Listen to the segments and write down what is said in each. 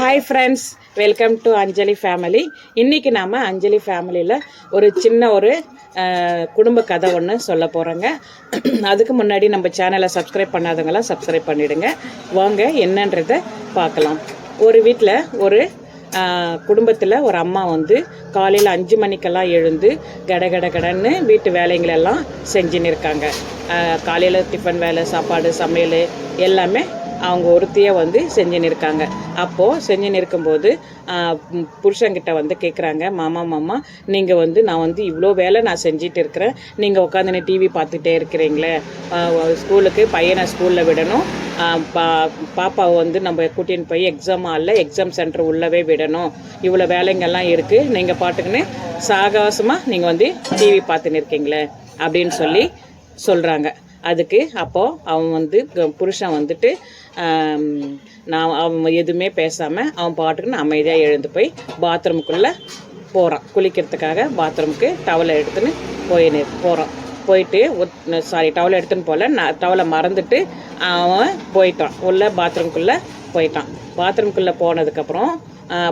Hi friends welcome to Anjali family இன்னைக்கு நாம அஞ்சலி ஃபேமிலியில் ஒரு சின்ன ஒரு குடும்ப கதை ஒன்று சொல்ல போகிறோங்க அதுக்கு முன்னாடி நம்ம சேனலை சப்ஸ்கிரைப் பண்ணாதவங்களாம் சப்ஸ்கிரைப் பண்ணிடுங்க. வாங்க என்னன்றதை பார்க்கலாம். ஒரு வீட்டில் ஒரு குடும்பத்தில் ஒரு அம்மா வந்து காலையில் அஞ்சு மணிக்கெல்லாம் எழுந்து கட கட கடன்னு வீட்டு வேலைங்களெல்லாம் செஞ்சுன்னு இருக்காங்க. காலையில் டிஃபன் வேலை சாப்பாடு சமையல் எல்லாமே அவங்க ஒருத்தியே வந்து செஞ்சுன்னு இருக்காங்க அப்போது செஞ்சுன்னு இருக்கும்போது புருஷங்கிட்ட வந்து கேட்குறாங்க மாமா மாமா நீங்கள் வந்து நான் வந்து இவ்வளோ வேலை நான் செஞ்சிட்டு இருக்கிறேன். நீங்கள் உட்காந்துன்னு டிவி பார்த்துட்டே இருக்கிறீங்களே. ஸ்கூலுக்கு பையனை ஸ்கூலில் விடணும். பா பாப்பாவை வந்து நம்ம கூட்டின்னு போய் எக்ஸாம் ஹாலில் எக்ஸாம் சென்டர் உள்ளவே விடணும். இவ்வளோ வேலைங்கெல்லாம் இருக்குது நீங்கள் பாட்டுக்குன்னு சாகசமாக நீங்கள் வந்து டிவி பார்த்துன்னு இருக்கீங்களே. அப்படின்னு சொல்லி சொல்கிறாங்க அதுக்கு அப்போது அவன் வந்து புருஷன் வந்துட்டு நான் அவன் எதுவுமே பேசாமல் அவன் பாட்டுக்குன்னு அமைதியாக எழுந்து போய் பாத்ரூமுக்குள்ளே போகிறான் குளிக்கிறதுக்காக பாத்ரூமுக்கு டவலை எடுத்துன்னு போய் போகிறான் போயிட்டு சாரி டவலை எடுத்துன்னு போகல நான் டவலை மறந்துட்டு அவன் போயிட்டான். உள்ள பாத்ரூம்குள்ளே போயிட்டான். பாத்ரூம்குள்ளே போனதுக்கப்புறம்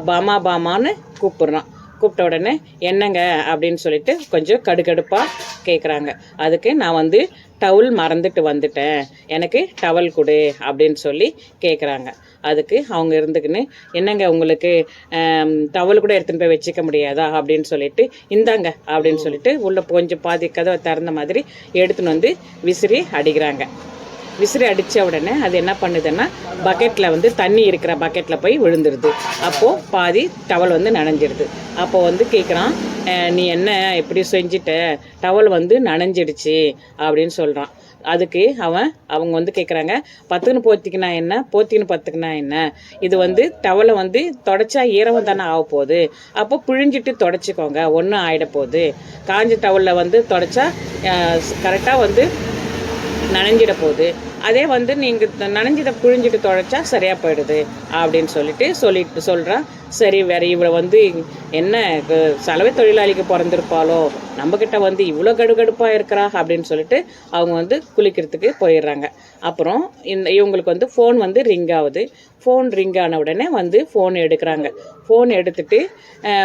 பாமா பாமான்னு கூப்பிட்றான். கூப்பிட்ட உடனே என்னங்க? அப்படின்னு சொல்லிட்டு கொஞ்சம் கடுகடுப்பாக கேட்குறாங்க அதுக்கு நான் வந்து டவுல் மறந்துட்டு வந்துட்டேன். எனக்கு டவல் கொடு அப்படின்னு சொல்லி கேட்குறாங்க அதுக்கு அவங்க இருந்துக்குன்னு என்னங்க உங்களுக்கு டவல் கூட எடுத்துன்னு போய் வச்சுக்க முடியாதா? அப்படின்னு சொல்லிட்டு இந்தாங்க அப்படின்னு சொல்லிட்டு உள்ள கொஞ்சம் பாதி கதவை திறந்த மாதிரி எடுத்துன்னு வந்து விசிறி அடிக்கிறாங்க. விசிறி அடித்த உடனே அது என்ன பண்ணுதுன்னா பக்கெட்டில் வந்து தண்ணி இருக்கிற பக்கெட்டில் போய் விழுந்துருது. அப்போது பாதி டவல் வந்து நனைஞ்சிடுது அப்போது வந்து கேட்குறான் நீ என்ன இப்படி செஞ்சிட்ட? டவல் வந்து நனைஞ்சிடுச்சு அப்படின்னு சொல்கிறான் அதுக்கு அவன் அவங்க வந்து கேட்குறாங்க பத்துக்குன்னு போத்திக்கினா என்ன? போத்திக்கின்னு பத்துக்குனா என்ன? இது வந்து டவலை வந்து தொடச்சா ஈரவம் தானே ஆக போகுது. அப்போ பிழிஞ்சிட்டு தொடச்சிக்கோங்க ஒன்றும் ஆகிட போகுது. காஞ்ச டவலில் வந்து தொடச்சா கரெக்டாக வந்து நனைஞ்சிட போகுது. அதே வந்து நீங்கள் நனைஞ்சதை புழிஞ்சிட்டு துடைச்சா சரியாக போயிடுது. அப்படின்னு சொல்லிட்டு சொல்லிட்டு சொல்கிறான் சரி வேறு இவளை வந்து என்ன சலவை தொழிலாளிக்கு பிறந்திருப்பாளோ நம்மக்கிட்ட வந்து இவ்வளோ கடுகடுப்பாக இருக்கிறா அப்படின்னு சொல்லிட்டு அவங்க வந்து குளிக்கிறதுக்கு போயிடுறாங்க. அப்புறம் இந்த இவங்களுக்கு வந்து ஃபோன் வந்து ரிங் ஆகுது. ஃபோன் ரிங் ஆன உடனே வந்து ஃபோன் எடுக்கிறாங்க. ஃபோன் எடுத்துட்டு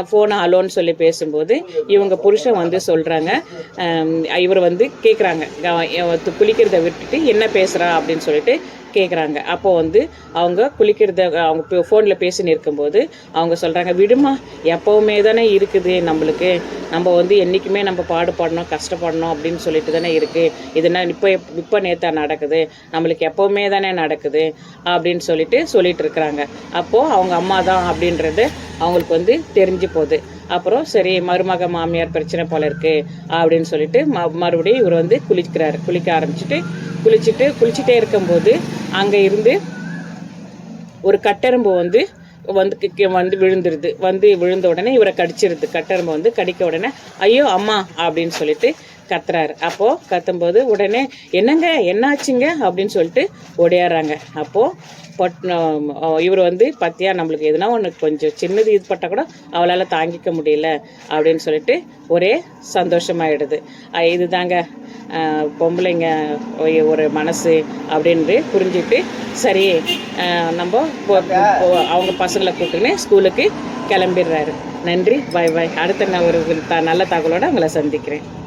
ஃபோனை அலோன்னு சொல்லி பேசும்போது இவங்க புருஷன் வந்து சொல்கிறாங்க இவர் வந்து கேட்குறாங்க குளிக்கிறத விட்டுட்டு என்ன பேசுகிறா அப்படின்னு சொல்லிட்டு கேட்குறாங்க அப்போ வந்து அவங்க குளிக்கிறத அவங்க ஃபோனில் பேசின்னு இருக்கும்போது அவங்க சொல்கிறாங்க விடுமா எப்போவுமே தானே இருக்குது நம்மளுக்கு. நம்ம வந்து என்றைக்குமே நம்ம பாடுபடணும் கஷ்டப்படணும் அப்படின்னு சொல்லிட்டு தானே இருக்குது இதுனா இப்போ இப்போ நேத்தா நடக்குது. நம்மளுக்கு எப்போவுமே தானே நடக்குது. அப்படின்னு சொல்லிட்டு சொல்லிட்டு இருக்கிறாங்க. அப்போது அவங்க அம்மா தான் அப்படின்றது அவங்களுக்கு வந்து தெரிஞ்சு போகுது. அப்புறம் சரி மருமக மாமியார் பிரச்சனை போல இருக்குது அப்படின்னு சொல்லிட்டு ம மறுபடியும் இவர் வந்து குளிக்கிறார். குளிக்க ஆரம்பிச்சுட்டு குளிச்சுட்டு குளிச்சுட்டே இருக்கும்போது அங்கே இருந்து ஒரு கட்டெரும்பு வந்து வந்து கி- கி- வந்து விழுந்துருது. வந்து விழுந்த உடனே இவரை கடிச்சிருது. கட்டெரும்பு வந்து கடிக்க உடனே ஐயோ அம்மா அப்படின்னு சொல்லிட்டு கத்துறாரு. அப்போது கத்தும்போது உடனே என்னங்க என்னாச்சுங்க? அப்படின்னு சொல்லிட்டு ஒடையாடுறாங்க அப்போது பட் இவர் வந்து பத்தியா நம்மளுக்கு எதுனா ஒன்று கொஞ்சம் சின்னது இது பட்டால் கூட அவளால் தாங்கிக்க முடியல அப்படின்னு சொல்லிட்டு ஒரே சந்தோஷமாயிடுது. இதுதாங்க பொம்பளைங்க ஒரு மனசு அப்படின்ட்டு புரிஞ்சுட்டு சரி நம்ம அவங்க பசங்களை கூப்பிட்டுன்னு ஸ்கூலுக்கு கிளம்பிடுறாரு. நன்றி பாய் பாய் அடுத்த நான் ஒரு த- நல்ல தகவலோடு உங்களை சந்திக்கிறேன்.